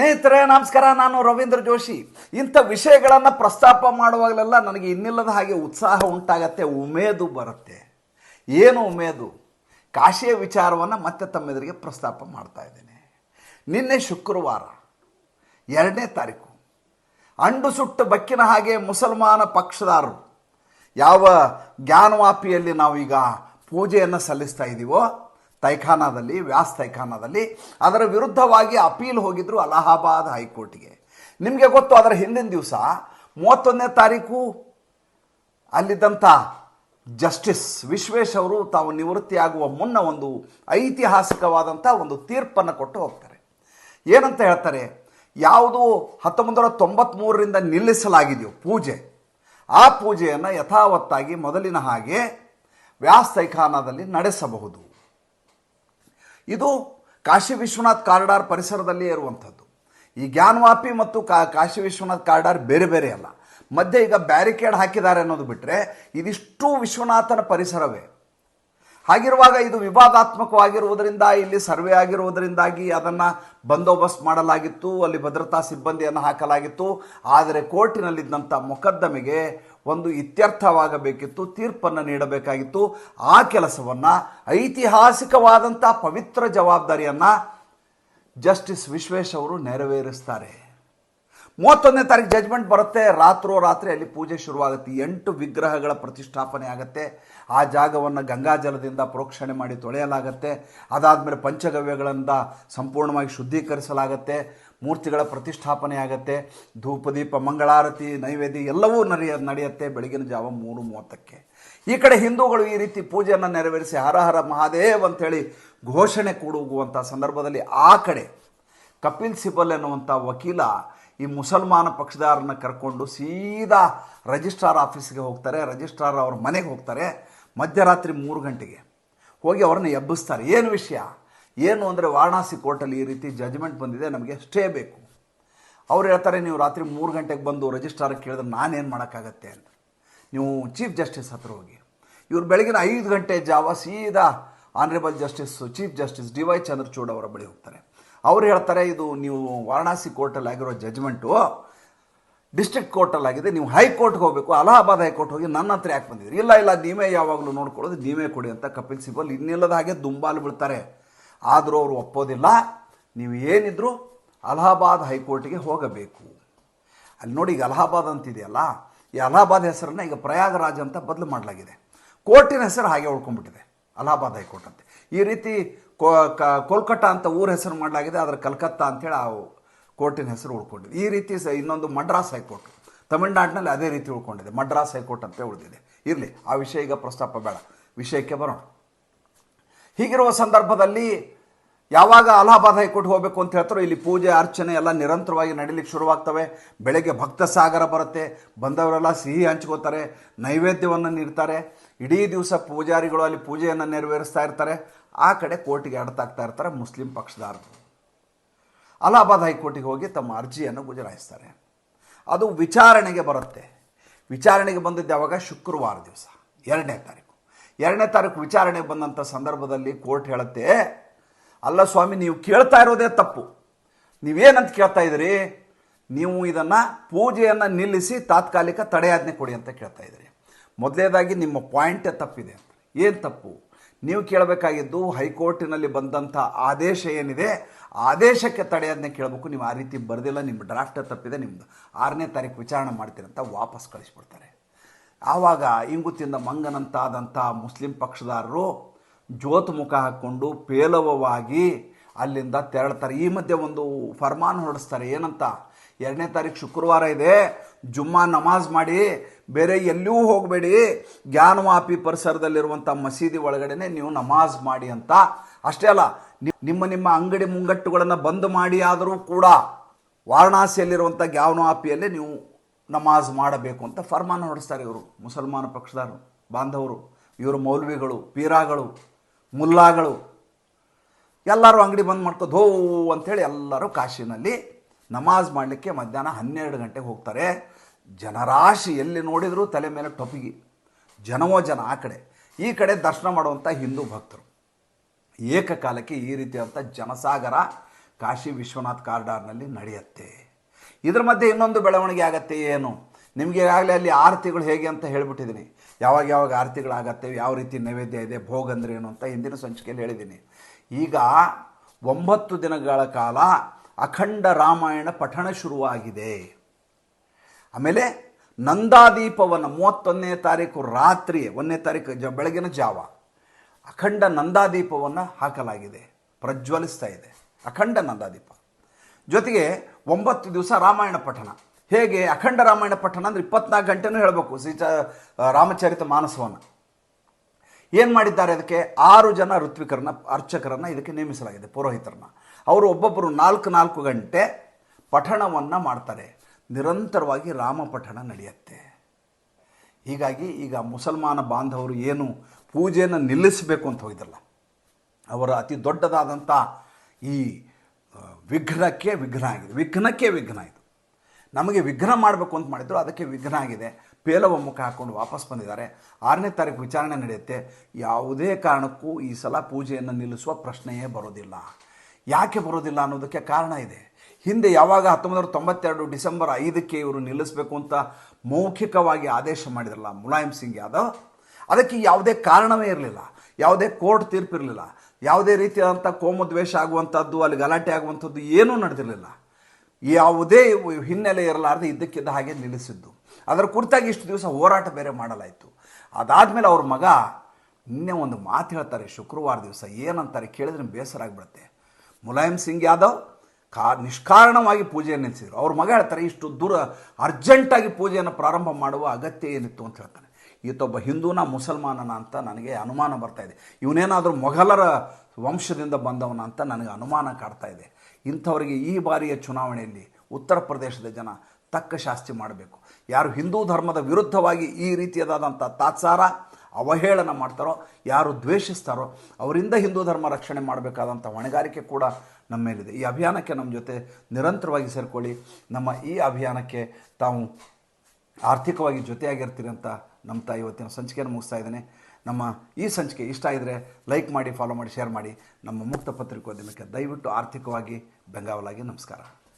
ಸ್ನೇಹಿತರೆ, ನಮಸ್ಕಾರ. ನಾನು ರವೀಂದ್ರ ಜೋಶಿ. ಇಂಥ ವಿಷಯಗಳನ್ನು ಪ್ರಸ್ತಾಪ ಮಾಡುವಾಗಲೆಲ್ಲ ನನಗೆ ಇನ್ನಿಲ್ಲದ ಹಾಗೆ ಉತ್ಸಾಹ ಉಂಟಾಗತ್ತೆ, ಉಮೇದು ಬರುತ್ತೆ. ಏನು ಉಮೇದು? ಕಾಶಿಯ ವಿಚಾರವನ್ನು ಮತ್ತೆ ತಮ್ಮೆದುರಿಗೆ ಪ್ರಸ್ತಾಪ ಮಾಡ್ತಾ ಇದ್ದೇನೆ. ನಿನ್ನೆ ಶುಕ್ರವಾರ, ಎರಡನೇ ತಾರೀಕು, ಅಂಡು ಸುಟ್ಟ ಬಕ್ಕಿನ ಹಾಗೆ ಮುಸಲ್ಮಾನ ಪಕ್ಷದಾರರು ಯಾವ ಜ್ಞಾನವಾಪಿಯಲ್ಲಿ ನಾವೀಗ ಪೂಜೆಯನ್ನು ಸಲ್ಲಿಸ್ತಾ ಇದ್ದೀವೋ ತೈಖಾನಾದಲ್ಲಿ, ವ್ಯಾಸ್ ತೈಖಾನಾದಲ್ಲಿ, ಅದರ ವಿರುದ್ಧವಾಗಿ ಅಪೀಲ್ ಹೋಗಿದ್ರು ಅಲಹಾಬಾದ್ ಹೈಕೋರ್ಟ್ಗೆ. ನಿಮಗೆ ಗೊತ್ತು, ಅದರ ಹಿಂದಿನ ದಿವಸ ಮೂವತ್ತೊಂದನೇ ತಾರೀಕು ಅಲ್ಲಿದ್ದಂಥ ಜಸ್ಟಿಸ್ ವಿಶ್ವೇಶ್ ಅವರು ತಾವು ನಿವೃತ್ತಿಯಾಗುವ ಮುನ್ನ ಒಂದು ಐತಿಹಾಸಿಕವಾದಂಥ ಒಂದು ತೀರ್ಪನ್ನು ಕೊಟ್ಟು ಹೋಗ್ತಾರೆ. ಏನಂತ ಹೇಳ್ತಾರೆ? ಯಾವುದು ಹತ್ತೊಂಬತ್ತು ನೂರ ತೊಂಬತ್ತ್ಮೂರರಿಂದ ನಿಲ್ಲಿಸಲಾಗಿದೆಯೋ ಪೂಜೆ. ಆ ಪೂಜೆಯನ್ನು ಯಥಾವತ್ತಾಗಿ ಮೊದಲಿನ ಹಾಗೆ ವ್ಯಾಸ್ ತೈಖಾನಾದಲ್ಲಿ ನಡೆಸಬಹುದು. ಇದು ಕಾಶಿ ವಿಶ್ವನಾಥ್ ಕಾರಿಡಾರ್ ಪರಿಸರದಲ್ಲಿ ಇರುವಂಥದ್ದು. ಈ ಜ್ಞಾನವಾಪಿ ಮತ್ತು ಕಾ ಕಾಶಿ ವಿಶ್ವನಾಥ್ ಕಾರಿಡಾರ್ ಬೇರೆ ಬೇರೆ ಅಲ್ಲ. ಮಧ್ಯೆ ಈಗ ಬ್ಯಾರಿಕೇಡ್ ಹಾಕಿದ್ದಾರೆ ಅನ್ನೋದು ಬಿಟ್ಟರೆ ಇದಿಷ್ಟು ವಿಶ್ವನಾಥನ ಪರಿಸರವೇ. ಹಾಗಿರುವಾಗ ಇದು ವಿವಾದಾತ್ಮಕವಾಗಿರುವುದರಿಂದ, ಇಲ್ಲಿ ಸರ್ವೆ ಆಗಿರುವುದರಿಂದಾಗಿ ಅದನ್ನು ಬಂದೋಬಸ್ತ್ ಮಾಡಲಾಗಿತ್ತು, ಅಲ್ಲಿ ಭದ್ರತಾ ಸಿಬ್ಬಂದಿಯನ್ನು ಹಾಕಲಾಗಿತ್ತು. ಆದರೆ ಕೋರ್ಟಿನಲ್ಲಿದ್ದಂಥ ಮೊಕದ್ದಮೆಗೆ ಒಂದು ಇತ್ಯರ್ಥವಾಗಬೇಕಿತ್ತು, ತೀರ್ಪನ್ನು ನೀಡಬೇಕಾಗಿತ್ತು. ಆ ಕೆಲಸವನ್ನು ಐತಿಹಾಸಿಕವಾದಂಥ ಪವಿತ್ರ ಜವಾಬ್ದಾರಿಯನ್ನು ಜಸ್ಟಿಸ್ ವಿಶ್ವೇಶ್ ಅವರು ನೆರವೇರಿಸ್ತಾರೆ. ಮೂವತ್ತೊಂದನೇ ತಾರೀಕು ಜಜ್ಮೆಂಟ್ ಬರುತ್ತೆ. ರಾತ್ರೋ ರಾತ್ರಿ ಅಲ್ಲಿ ಪೂಜೆ ಶುರುವಾಗುತ್ತೆ. ಎಂಟು ವಿಗ್ರಹಗಳ ಪ್ರತಿಷ್ಠಾಪನೆ ಆಗುತ್ತೆ. ಆ ಜಾಗವನ್ನು ಗಂಗಾಜಲದಿಂದ ಪ್ರೋಕ್ಷಣೆ ಮಾಡಿ ತೊಳೆಯಲಾಗತ್ತೆ. ಅದಾದಮೇಲೆ ಪಂಚಗವ್ಯಗಳಿಂದ ಸಂಪೂರ್ಣವಾಗಿ ಶುದ್ಧೀಕರಿಸಲಾಗತ್ತೆ. ಮೂರ್ತಿಗಳ ಪ್ರತಿಷ್ಠಾಪನೆ ಆಗುತ್ತೆ. ಧೂಪದೀಪ, ಮಂಗಳಾರತಿ, ನೈವೇದ್ಯ ಎಲ್ಲವೂ ನಡೆಯ ನಡೆಯುತ್ತೆ ಬೆಳಗಿನ ಜಾವ ಮೂರು ಮೂವತ್ತಕ್ಕೆ. ಈ ಕಡೆ ಹಿಂದೂಗಳು ಈ ರೀತಿ ಪೂಜೆಯನ್ನು ನೆರವೇರಿಸಿ ಹರ ಹರ ಮಹಾದೇವ್ ಅಂಥೇಳಿ ಘೋಷಣೆ ಕೂಡುವಂಥ ಸಂದರ್ಭದಲ್ಲಿ ಆ ಕಡೆ ಕಪಿಲ್ ಸಿಬಲ್ ಎನ್ನುವಂಥ ವಕೀಲ ಈ ಮುಸಲ್ಮಾನ ಪಕ್ಷದಾರನ್ನ ಕರ್ಕೊಂಡು ಸೀದಾ ರಿಜಿಸ್ಟ್ರಾರ್ ಆಫೀಸ್ಗೆ ಹೋಗ್ತಾರೆ. ರಿಜಿಸ್ಟ್ರಾರ್ ಅವ್ರ ಮನೆಗೆ ಹೋಗ್ತಾರೆ. ಮಧ್ಯರಾತ್ರಿ ಮೂರು ಗಂಟೆಗೆ. ಹೋಗಿ ಅವ್ರನ್ನ ಎಬ್ಬಿಸ್ತಾರೆ. ಏನು ವಿಷಯ? ಏನು ಅಂದರೆ ವಾರಣಾಸಿ ಕೋರ್ಟಲ್ಲಿ ಈ ರೀತಿ ಜಜ್ಮೆಂಟ್ ಬಂದಿದೆ, ನಮಗೆ ಸ್ಟೇ ಬೇಕು. ಅವ್ರು ಹೇಳ್ತಾರೆ, ನೀವು ರಾತ್ರಿ ಮೂರು ಗಂಟೆಗೆ ಬಂದು ರಿಜಿಸ್ಟ್ರಾರ್ ಕೇಳಿದ್ರೆ ನಾನೇನು ಮಾಡೋಕ್ಕಾಗತ್ತೆ ಅಂತ. ನೀವು ಚೀಫ್ ಜಸ್ಟಿಸ್ ಹತ್ರ ಹೋಗಿ. ಇವ್ರು ಬೆಳಗಿನ ಐದು ಗಂಟೆ ಜಾವ ಸೀದಾ honourable justice chief justice D Y Chandrachud ಅವರ ಬಳಿ ಹೋಗ್ತಾರೆ. ಅವ್ರು ಹೇಳ್ತಾರೆ, ಇದು ನೀವು ವಾರಣಾಸಿ ಕೋರ್ಟಲ್ಲಿ ಆಗಿರೋ ಜಜ್ಮೆಂಟು ಡಿಸ್ಟ್ರಿಕ್ಟ್ ಕೋರ್ಟಲ್ಲಾಗಿದೆ ನೀವು ಹೈಕೋರ್ಟ್ಗೆ ಹೋಗಬೇಕು, ಅಲಹಾಬಾದ್ ಹೈಕೋರ್ಟ್ ಹೋಗಿ ನನ್ನ ಹತ್ರ ಯಾಕೆ ಬಂದಿದ್ರಿ ಇಲ್ಲ ಇಲ್ಲ, ನೀವೇ ಯಾವಾಗಲೂ ನೋಡ್ಕೊಳ್ಳೋದು, ನೀವೇ ಕೊಡಿ ಅಂತ ಕಪಿಲ್ ಸಿಬಲ್ ಇನ್ನಿಲ್ಲದ ಹಾಗೆ ದುಂಬಾಲು ಬಿಡ್ತಾರೆ ಆದರೂ ಅವರು ಒಪ್ಪೋದಿಲ್ಲ. ನೀವು ಏನಿದ್ರು ಅಲಹಾಬಾದ್ ಹೈಕೋರ್ಟ್ಗೆ ಹೋಗಬೇಕು. ಅಲ್ಲಿ ನೋಡಿ, ಈಗ ಅಲಹಾಬಾದ್ ಅಂತಿದೆಯಲ್ಲ, ಈ ಅಲಹಾಬಾದ್ ಹೆಸರನ್ನ ಈಗ ಪ್ರಯಾಗರಾಜ್ ಅಂತ ಬದಲು ಮಾಡಲಾಗಿದೆ. ಕೋರ್ಟಿನ ಹೆಸರು ಹಾಗೆ ಉಳ್ಕೊಂಡ್ಬಿಟ್ಟಿದೆ, ಅಲಹಾಬಾದ್ ಹೈಕೋರ್ಟ್ ಅಂತ. ಈ ರೀತಿ ಕೋಲ್ಕತ್ತಾ ಅಂತ ಊರ ಹೆಸರು ಮಾಡಲಾಗಿದೆ, ಆದರೆ ಕಲ್ಕತ್ತಾ ಅಂತೇಳಿ ಆ ಕೋರ್ಟಿನ ಹೆಸರು ಉಳ್ಕೊಂಡಿದೆ. ಈ ರೀತಿ ಇನ್ನೊಂದು ಮಡ್ರಾಸ್ ಹೈಕೋರ್ಟ್, ತಮಿಳ್ನಾಡಿನಲ್ಲಿ ಅದೇ ರೀತಿ ಉಳ್ಕೊಂಡಿದೆ. ಮಡ್ರಾಸ್ ಹೈಕೋರ್ಟ್ ಅಂತ ಉಳಿದಿದೆ. ಇರಲಿ, ಆ ವಿಷಯ ಈಗ ಪ್ರಸ್ತಾಪ ಬೇಡ. ವಿಷಯಕ್ಕೆ ಬರೋಣ. ಹೀಗಿರುವ ಸಂದರ್ಭದಲ್ಲಿ ಯಾವಾಗ ಅಲಹಾಬಾದ್ ಹೈಕೋರ್ಟ್ ಹೋಗಬೇಕು ಅಂತ ಹೇಳ್ತಾರೋ, ಇಲ್ಲಿ ಪೂಜೆ, ಅರ್ಚನೆ ಎಲ್ಲ ನಿರಂತರವಾಗಿ ನಡೀಲಿಕ್ಕೆ ಶುರುವಾಗ್ತವೆ. ಬೆಳಗ್ಗೆ ಭಕ್ತ ಸಾಗರ ಬರುತ್ತೆ. ಬಂದವರೆಲ್ಲ ಸಿಹಿ ಹಂಚ್ಕೋತಾರೆ, ನೈವೇದ್ಯವನ್ನು ನೀಡ್ತಾರೆ. ಇಡೀ ದಿವಸ ಪೂಜಾರಿಗಳು ಅಲ್ಲಿ ಪೂಜೆಯನ್ನು ನೆರವೇರಿಸ್ತಾ ಇರ್ತಾರೆ. ಆ ಕಡೆ ಕೋರ್ಟಿಗೆ ಅಡ್ತಾಗ್ತಾ ಇರ್ತಾರೆ ಮುಸ್ಲಿಂ ಪಕ್ಷದಾರರು ಅಲಹಾಬಾದ್ ಹೈಕೋರ್ಟಿಗೆ ಹೋಗಿ ತಮ್ಮ ಅರ್ಜಿಯನ್ನು ಗುಜರಾಯಿಸ್ತಾರೆ. ಅದು ವಿಚಾರಣೆಗೆ ಬರುತ್ತೆ. ವಿಚಾರಣೆಗೆ ಬಂದಿದ್ದು ಯಾವಾಗ? ಶುಕ್ರವಾರ ದಿವಸ, ಎರಡನೇ ತಾರೀಕು. ಎರಡನೇ ತಾರೀಕು ವಿಚಾರಣೆಗೆ ಬಂದಂಥ ಸಂದರ್ಭದಲ್ಲಿ ಕೋರ್ಟ್ ಹೇಳುತ್ತೆ, ಅಲ್ಲ ಸ್ವಾಮಿ, ನೀವು ಕೇಳ್ತಾ ಇರೋದೇ ತಪ್ಪು. ನೀವೇನಂತ ಕೇಳ್ತಾ ಇದ್ದೀರಿ? ನೀವು ಇದನ್ನು ಪೂಜೆಯನ್ನು ನಿಲ್ಲಿಸಿ ತಾತ್ಕಾಲಿಕ ತಡೆಯಾಜ್ಞೆ ಕೊಡಿ ಅಂತ ಕೇಳ್ತಾ ಇದ್ದೀರಿ. ಮೊದಲೇದಾಗಿ ನಿಮ್ಮ ಪಾಯಿಂಟೇ ತಪ್ಪಿದೆ ಏನು ತಪ್ಪು? ನೀವು ಕೇಳಬೇಕಾಗಿದ್ದು ಹೈಕೋರ್ಟಿನಲ್ಲಿ ಬಂದಂಥ ಆದೇಶ ಏನಿದೆ, ಆದೇಶಕ್ಕೆ ತಡೆಯೋದನ್ನೇ ಕೇಳಬೇಕು. ನೀವು ಆ ರೀತಿ ಬರೆದಿಲ್ಲ, ನಿಮ್ಮ ಡ್ರಾಫ್ಟ್ ತಪ್ಪಿದೆ ನಿಮ್ಮದು ಆರನೇ ತಾರೀಕು ವಿಚಾರಣೆ ಮಾಡ್ತೀರಂತ ವಾಪಸ್ ಕಳಿಸ್ಬಿಡ್ತಾರೆ. ಆವಾಗ ಇಂಗುತಿಂದ ಮಂಗನಂತಾದಂಥ ಮುಸ್ಲಿಂ ಪಕ್ಷದಾರರು ಜ್ಯೋತ್ ಮುಖ ಹಾಕ್ಕೊಂಡು ಪೇಲವವಾಗಿ ಅಲ್ಲಿಂದ ತೆರಳ್ತಾರೆ. ಈ ಮಧ್ಯೆ ಒಂದು ಫರ್ಮಾನ್ ಹೊರಡಿಸ್ತಾರೆ, ಏನಂತ? ಎರಡನೇ ತಾರೀಕು ಶುಕ್ರವಾರ ಇದೆ, ಜುಮ್ಮಾ ನಮಾಜ್ ಮಾಡಿ ಬೇರೆ ಎಲ್ಲಿಯೂ ಹೋಗಬೇಡಿ. ಜ್ಞಾನವಾಪಿ ಪರಿಸರದಲ್ಲಿರುವಂಥ ಮಸೀದಿ ಒಳಗಡೆನೆ ನೀವು ನಮಾಜ್ ಮಾಡಿ ಅಂತ. ಅಷ್ಟೇ ಅಲ್ಲ ನಿಮ್ಮ ನಿಮ್ಮ ಅಂಗಡಿ ಮುಂಗಟ್ಟುಗಳನ್ನು ಬಂದ್ ಮಾಡಿ ಆದರೂ ಕೂಡ ವಾರಣಾಸಿಯಲ್ಲಿರುವಂಥ ಜ್ಞಾನವಾಪಿಯಲ್ಲೇ ನೀವು ನಮಾಜ್ ಮಾಡಬೇಕು ಅಂತ ಫರ್ಮಾನ ಹೊರಡಿಸ್ತಾರೆ ಇವರು, ಮುಸಲ್ಮಾನ ಪಕ್ಷದವರು, ಬಾಂಧವರು, ಇವರು ಮೌಲ್ವಿಗಳು, ಪೀರಾಗಳು, ಮುಲ್ಲಾಗಳು. ಎಲ್ಲರೂ ಅಂಗಡಿ ಬಂದ್ ಮಾಡ್ಕೊಂಡು ಹೋ ಅಂಥೇಳಿ ಎಲ್ಲರೂ ಕಾಶಿನಲ್ಲಿ ನಮಾಜ್ ಮಾಡಲಿಕ್ಕೆ ಮಧ್ಯಾಹ್ನ ಹನ್ನೆರಡು ಗಂಟೆಗೆ ಹೋಗ್ತಾರೆ. ಜನರಾಶಿ ಎಲ್ಲಿ ನೋಡಿದರೂ ತಲೆ ಮೇಲೆ ಟೊಪಿಗೆ. ಜನವೋ ಜನ ಆ ಕಡೆ. ಈ ಕಡೆ ದರ್ಶನ ಮಾಡುವಂಥ ಹಿಂದೂ ಭಕ್ತರು. ಏಕಕಾಲಕ್ಕೆ ಈ ರೀತಿಯಾದಂಥ ಜನಸಾಗರ ಕಾಶಿ ವಿಶ್ವನಾಥ್ ಕಾರ್ಡಾರ್ನಲ್ಲಿ ನಡೆಯುತ್ತೆ. ಇದ್ರ ಮಧ್ಯೆ ಇನ್ನೊಂದು ಬೆಳವಣಿಗೆ ಆಗತ್ತೆ ಏನು? ನಿಮಗೆ ಆಗಲೇ ಅಲ್ಲಿ ಆರತಿಗಳು ಹೇಗೆ ಅಂತ ಹೇಳಿಬಿಟ್ಟಿದ್ದೀನಿ. ಯಾವಾಗ ಯಾವಾಗ ಆರತಿಗಳಾಗತ್ತೆ, ಯಾವ ರೀತಿ ನೈವೇದ್ಯ ಇದೆ, ಭೋಗ ಅಂದ್ರೆ ಏನು ಅಂತ ಹಿಂದಿನ ಸಂಚಿಕೆಯಲ್ಲಿ ಹೇಳಿದ್ದೀನಿ. ಈಗ ಒಂಬತ್ತು ದಿನಗಳ ಕಾಲ ಅಖಂಡ ರಾಮಾಯಣ ಪಠಣ ಶುರುವಾಗಿದೆ. ಆಮೇಲೆ ನಂದಾದೀಪವನ್ನು ಮೂವತ್ತೊಂದನೇ ತಾರೀಕು ರಾತ್ರಿ, ಒಂದನೇ ತಾರೀಕು ಜ ಬೆಳಗಿನ ಜಾವ ಅಖಂಡ ನಂದಾದೀಪವನ್ನು ಹಾಕಲಾಗಿದೆ, ಪ್ರಜ್ವಲಿಸ್ತಾ ಇದೆ. ಅಖಂಡ ನಂದಾದೀಪ. ಜೊತೆಗೆ ಒಂಬತ್ತು ದಿವಸ ರಾಮಾಯಣ ಪಠಣ. ಹೇಗೆ ಅಖಂಡ ರಾಮಾಯಣ ಪಠಣ ಅಂದರೆ ಇಪ್ಪತ್ನಾಲ್ಕು ಗಂಟೆನೂ ಹೇಳಬೇಕು ಸೀಚ ರಾಮಚರಿತ ಮಾನಸವನ್ನು. ಏನು ಮಾಡಿದ್ದಾರೆ ಅದಕ್ಕೆ? ಆರು ಜನ ಋತ್ವಿಕರನ್ನ, ಅರ್ಚಕರನ್ನು ಇದಕ್ಕೆ ನೇಮಿಸಲಾಗಿದೆ, ಪುರೋಹಿತರನ್ನ. ಅವರು ಒಬ್ಬೊಬ್ಬರು ನಾಲ್ಕು ನಾಲ್ಕು ಗಂಟೆ ಪಠಣವನ್ನು ಮಾಡ್ತಾರೆ. ನಿರಂತರವಾಗಿ ರಾಮ ಪಠಣ ನಡೆಯುತ್ತೆ. ಹೀಗಾಗಿ ಈಗ ಮುಸಲ್ಮಾನ ಬಾಂಧವರು ಏನು ಪೂಜೆಯನ್ನು ನಿಲ್ಲಿಸಬೇಕು ಅಂತ ಹೋಗಿದ್ರಲ್ಲ, ಅವರ ಅತಿ ದೊಡ್ಡದಾದಂಥ ಈ ವಿಘ್ನಕ್ಕೆ ವಿಘ್ನ ಆಗಿದೆ. ವಿಘ್ನಕ್ಕೆ ವಿಘ್ನ ಇದು. ನಮಗೆ ವಿಘ್ನ ಮಾಡಬೇಕು ಅಂತ ಮಾಡಿದ್ರು, ಅದಕ್ಕೆ ವಿಘ್ನ ಆಗಿದೆ. ಪೇಲವ ಮುಖ ಹಾಕ್ಕೊಂಡು ವಾಪಸ್ ಬಂದಿದ್ದಾರೆ. ಆರನೇ ತಾರೀಕು ವಿಚಾರಣೆ ನಡೆಯುತ್ತೆ. ಯಾವುದೇ ಕಾರಣಕ್ಕೂ ಈ ಸಲ ಪೂಜೆಯನ್ನು ನಿಲ್ಲಿಸುವ ಪ್ರಶ್ನೆಯೇ ಬರೋದಿಲ್ಲ. ಯಾಕೆ ಬರೋದಿಲ್ಲ ಅನ್ನೋದಕ್ಕೆ ಕಾರಣ ಇದೆ. ಹಿಂದೆ ಯಾವಾಗ ಹತ್ತೊಂಬತ್ತು ನೂರ ತೊಂಬತ್ತೆರಡು ಡಿಸೆಂಬರ್ ಐದಕ್ಕೆ ಇವರು ನಿಲ್ಲಿಸಬೇಕು ಅಂತ ಮೌಖಿಕವಾಗಿ ಆದೇಶ ಮಾಡಿದ್ರಲ್ಲ ಮುಲಾಯಂ ಸಿಂಗ್ ಯಾದವ್, ಅದಕ್ಕೆ ಯಾವುದೇ ಕಾರಣವೇ ಇರಲಿಲ್ಲ. ಯಾವುದೇ ಕೋರ್ಟ್ ತೀರ್ಪಿರಲಿಲ್ಲ. ಯಾವುದೇ ರೀತಿಯಾದಂಥ ಕೋಮದ್ವೇಷ ಆಗುವಂಥದ್ದು, ಅಲ್ಲಿ ಗಲಾಟೆ ಆಗುವಂಥದ್ದು ಏನೂ ನಡೆದಿರಲಿಲ್ಲ. ಯಾವುದೇ ಹಿನ್ನೆಲೆ ಇರಲಾರ್ದೆ ಇದ್ದಕ್ಕಿದ್ದ ಹಾಗೆ ನಿಲ್ಲಿಸಿದ್ದು. ಅದರ ಕುರಿತಾಗಿ ಇಷ್ಟು ದಿವಸ ಹೋರಾಟ ಬೇರೆ ಮಾಡಲಾಯಿತು. ಅದಾದಮೇಲೆ ಅವ್ರ ಮಗ ನಿನ್ನೆ ಒಂದು ಮಾತು ಹೇಳ್ತಾರೆ, ಶುಕ್ರವಾರ ದಿವಸ ಏನಂತಾರೆ ಕೇಳಿದ್ರೆ ಬೇಸರ ಆಗಿಬಿಡುತ್ತೆ. ಮುಲಾಯಂ ಸಿಂಗ್ ಯಾದವ್ ಕಾ ನಿಷ್ಕಾರಣವಾಗಿ ಪೂಜೆಯನ್ನು ನಿಲ್ಲಿಸಿದರು ಅವ್ರ ಮಗ ಹೇಳ್ತಾರೆ, ಇಷ್ಟು ದೂರ ಅರ್ಜೆಂಟಾಗಿ ಪೂಜೆಯನ್ನು ಪ್ರಾರಂಭ ಮಾಡುವ ಅಗತ್ಯ ಏನಿತ್ತು ಅಂತ ಹೇಳ್ತಾನೆ ಈತೊಬ್ಬ ಹಿಂದೂನ ಮುಸಲ್ಮಾನನ ಅಂತ ನನಗೆ ಅನುಮಾನ ಬರ್ತಾ ಇದೆ. ಇವನೇನಾದರೂ ಮೊಘಲರ ವಂಶದಿಂದ ಬಂದವನ ಅಂತ ನನಗೆ ಅನುಮಾನ ಕಾಡ್ತಾ ಇದೆ. ಇಂಥವರಿಗೆ ಈ ಬಾರಿಯ ಚುನಾವಣೆಯಲ್ಲಿ ಉತ್ತರ ಪ್ರದೇಶದ ಜನ ತಕ್ಕ ಶಾಸ್ತಿ ಮಾಡಬೇಕು. ಯಾರು ಹಿಂದೂ ಧರ್ಮದ ವಿರುದ್ಧವಾಗಿ ಈ ರೀತಿಯಾದಂಥ ತಾತ್ಸಾರ ಅವಹೇಳನ ಮಾಡ್ತಾರೋ, ಯಾರು ದ್ವೇಷಿಸ್ತಾರೋ, ಅವರಿಂದ ಹಿಂದೂ ಧರ್ಮ ರಕ್ಷಣೆ ಮಾಡಬೇಕಾದಂಥ ಹೊಣೆಗಾರಿಕೆ ಕೂಡ ನಮ್ಮ ಮೇಲಿದೆ. ಈ ಅಭಿಯಾನಕ್ಕೆ ನಮ್ಮ ಜೊತೆ ನಿರಂತರವಾಗಿ ಸೇರಿಕೊಳ್ಳಿ. ನಮ್ಮ ಈ ಅಭಿಯಾನಕ್ಕೆ ತಾವು ಆರ್ಥಿಕವಾಗಿ ಜೊತೆಯಾಗಿರ್ತೀರಿ ಅಂತ ನಂಬ್ತಾ ಇವತ್ತಿನ ಸಂಚಿಕೆಯನ್ನು ಮುಗಿಸ್ತಾ ಇದ್ದೇನೆ. ನಮ್ಮ ಈ ಸಂಚಿಕೆ ಇಷ್ಟ ಇದ್ದರೆ ಲೈಕ್ ಮಾಡಿ, ಫಾಲೋ ಮಾಡಿ, ಶೇರ್ ಮಾಡಿ. ನಮ್ಮ ಮುಕ್ತ ಪತ್ರಿಕೋದ್ಯಮಕ್ಕೆ ದಯವಿಟ್ಟು ಆರ್ಥಿಕವಾಗಿ ಬೆಂಗಾವಲಾಗಿ ನಮಸ್ಕಾರ.